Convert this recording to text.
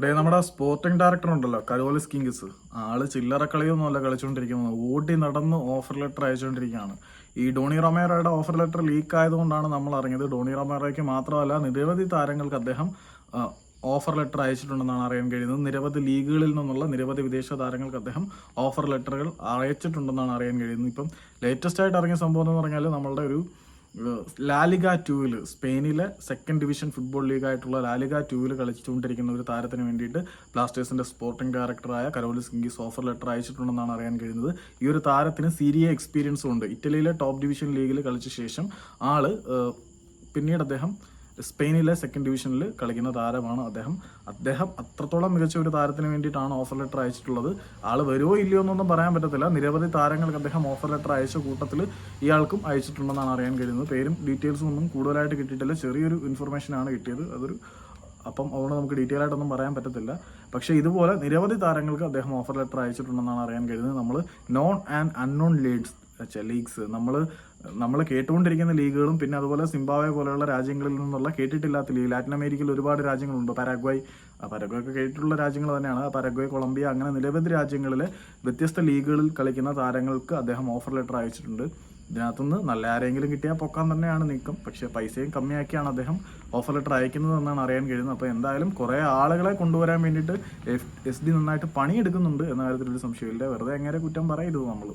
ഇടേ നമ്മുടെ sporting director ഉണ്ടല്ലോ കരോലിസ് കിങ്സ് ആൾ ചില്ലറ കളിയൊന്നുമല്ല കളിച്ചുകൊണ്ടിരിക്കുന്നത് ഓടി നടന്ന് ഓഫർ ലെറ്റർ അയച്ചുകൊണ്ടിരിക്കുകയാണ് ഈ ഡോണി റൊമേറോയുടെ ഓഫർ ലെറ്റർ ലീക്ക് ആയതുകൊണ്ടാണ് നമ്മൾ അറിഞ്ഞത്. ഡോണി റൊമേറോയ്ക്ക് മാത്രമല്ല നിരവധി താരങ്ങൾക്ക് അദ്ദേഹം ഓഫർ ലെറ്റർ അയച്ചിട്ടുണ്ടെന്നാണ് അറിയാൻ കഴിയുന്നത്. നിരവധി ലീഗുകളിൽ നിന്നുള്ള നിരവധി വിദേശ താരങ്ങൾക്ക് അദ്ദേഹം ഓഫർ ലെറ്ററുകൾ അയച്ചിട്ടുണ്ടെന്നാണ് അറിയാൻ കഴിയുന്നത്. ഇപ്പം ലേറ്റസ്റ്റ് ആയിട്ട് ഇറങ്ങിയ സംഭവം എന്ന് പറഞ്ഞാൽ നമ്മളുടെ ഒരു ലാലിഗ ടൂവിൽ സ്പെയിനിലെ സെക്കൻഡ് ഡിവിഷൻ ഫുട്ബോൾ ലീഗായിട്ടുള്ള ലാലിഗ ടൂവിൽ കളിച്ചുകൊണ്ടിരിക്കുന്ന ഒരു താരത്തിന് വേണ്ടിയിട്ട് ബ്ലാസ്റ്റേഴ്സിന്റെ സ്പോർട്ടിംഗ് ഡയറക്ടറായ കരോലിസ് കിങ്കിസ് ഓഫർ ലെറ്റർ അയച്ചിട്ടുണ്ടെന്നാണ് അറിയാൻ കഴിയുന്നത്. ഈ ഒരു താരത്തിന് സീരിയ എക്സ്പീരിയൻസും ഉണ്ട്. ഇറ്റലിയിലെ ടോപ്പ് ഡിവിഷൻ ലീഗിൽ കളിച്ച ശേഷം ആൾ പിന്നീട് അദ്ദേഹം സ്പെയിനിലെ സെക്കൻഡ് ഡിവിഷനിൽ കളിക്കുന്ന താരമാണ് അദ്ദേഹം. അദ്ദേഹം അത്രത്തോളം മികച്ച ഒരു താരത്തിന് വേണ്ടിയിട്ടാണ് ഓഫർ ലെറ്റർ അയച്ചിട്ടുള്ളത്. ആൾ വരുമോ ഇല്ലയോ എന്നൊന്നും പറയാൻ പറ്റത്തില്ല. നിരവധി താരങ്ങൾക്ക് അദ്ദേഹം ഓഫർ ലെറ്റർ അയച്ച കൂട്ടത്തിൽ ഇയാൾക്കും അയച്ചിട്ടുണ്ടെന്നാണ് അറിയാൻ കഴിയുന്നത്. പേരും ഡീറ്റെയിൽസും ഒന്നും കൂടുതലായിട്ട് കിട്ടിയിട്ടില്ല. ചെറിയൊരു ഇൻഫർമേഷൻ ആണ് കിട്ടിയത്. അതൊരു അപ്പം അതുകൊണ്ട് നമുക്ക് ഡീറ്റെയിൽ ആയിട്ടൊന്നും പറയാൻ പറ്റത്തില്ല. പക്ഷേ ഇതുപോലെ നിരവധി താരങ്ങൾക്ക് അദ്ദേഹം ഓഫർ ലെറ്റർ അയച്ചിട്ടുണ്ടെന്നാണ് അറിയാൻ കഴിയുന്നത്. നമ്മൾ known and unknown leads leagues. നമ്മൾ നമ്മൾ കേട്ടുകൊണ്ടിരിക്കുന്ന ലീഗുകളും പിന്നെ അതുപോലെ സിംബാബ്വെ പോലെയുള്ള രാജ്യങ്ങളിൽ നിന്നുള്ള കേട്ടിട്ടില്ലാത്ത ലീഗ്. ലാറ്റിൻ അമേരിക്കയിൽ ഒരുപാട് രാജ്യങ്ങളുണ്ട്. പരാഗ്വായ് പരാഗ്വായ് ഒക്കെ കേട്ടിട്ടുള്ള രാജ്യങ്ങൾ തന്നെയാണ്. പരാഗ്വായ് കൊളംബിയ അങ്ങനെ നിരവധി രാജ്യങ്ങളിലെ വ്യത്യസ്ത ലീഗുകളിൽ കളിക്കുന്ന താരങ്ങൾക്ക് അദ്ദേഹം ഓഫർ ലെറ്റർ അയച്ചിട്ടുണ്ട്. ഇതിനകത്തുനിന്ന് നല്ല ആരെങ്കിലും കിട്ടിയാൽ പൊക്കാൻ തന്നെയാണ് നീക്കം. പക്ഷേ പൈസയും കമ്മിയാക്കിയാണ് അദ്ദേഹം ഓഫർ ലെറ്റർ അയക്കുന്നത് എന്നാണ് അറിയാൻ കഴിയുന്നത്. അപ്പോൾ എന്തായാലും കുറേ ആളുകളെ കൊണ്ടുവരാൻ വേണ്ടിയിട്ട് എഫ് എസ് ഡി നന്നായിട്ട് പണിയെടുക്കുന്നുണ്ട് എന്ന കാര്യത്തിൽ ഒരു സംശയമില്ല വെറുതെ എങ്ങനെ കുറ്റം പറയരുത് നമ്മൾ